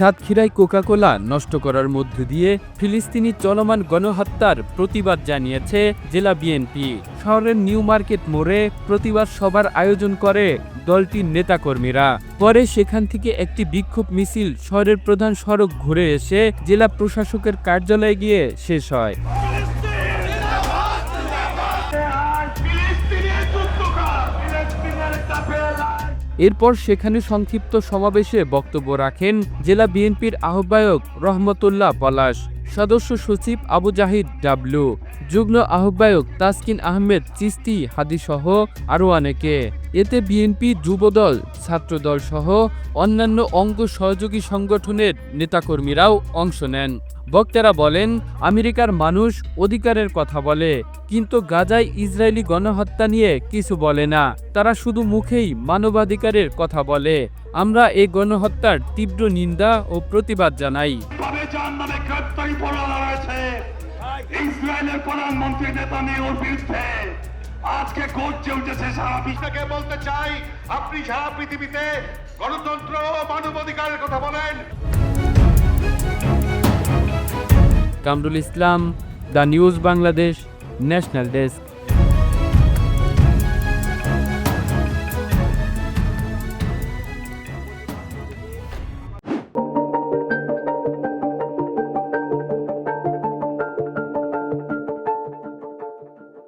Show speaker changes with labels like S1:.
S1: সাতক্ষীরায় কোকাকোলা নষ্ট করার মধ্যে দিয়ে ফিলিস্তিনি চলমান গণহত্যার প্রতিবাদ জানিয়েছে জেলা বিএনপি। শহরের নিউ মার্কেট মোড়ে প্রতিবাদ সভার আয়োজন করে দলটির নেতাকর্মীরা। পরে সেখান থেকে একটি বিক্ষোভ মিছিল শহরের প্রধান সড়ক ঘুরে এসে জেলা প্রশাসকের কার্যালয়ে গিয়ে শেষ হয়। এরপর সেখানে সংক্ষিপ্ত সমাবেশে বক্তব্য রাখেন জেলা বিএনপির আহ্বায়ক রহমতুল্লাহ পলাশ। সদস্য সচিব আবু জাহিদ ডাবলু, যুগ্ম আহ্বায়ক তাসকিন আহমেদ চিস্তি হাদিসহ আরও অনেকে। এতে বিএনপি যুবদল, ছাত্রদল সহ অন্যান্য অঙ্গ সহযোগী সংগঠনের নেতাকর্মীরাও অংশ নেন। বক্তারা বলেন, আমেরিকার মানুষ অধিকারের কথা বলে, কিন্তু গাজায় ইসরায়েলি গণহত্যা নিয়ে কিছু বলে না। তারা শুধু মুখেই মানবাধিকারের কথা বলে। আমরা এই গণহত্যার তীব্র নিন্দা ও প্রতিবাদ জানাই।
S2: ইসরায়েলের প্রধানমন্ত্রী নেতানিয়াহুর বিরুদ্ধে। আজকে গর্জে উঠেছে সারা বিশ্ব।
S3: আপনাকে বলতে চাই আপনি সারা পৃথিবীতে গণতন্ত্র ও মানবাধিকারের কথা বলেন।
S1: Kamrul Islam the news Bangladesh national desk.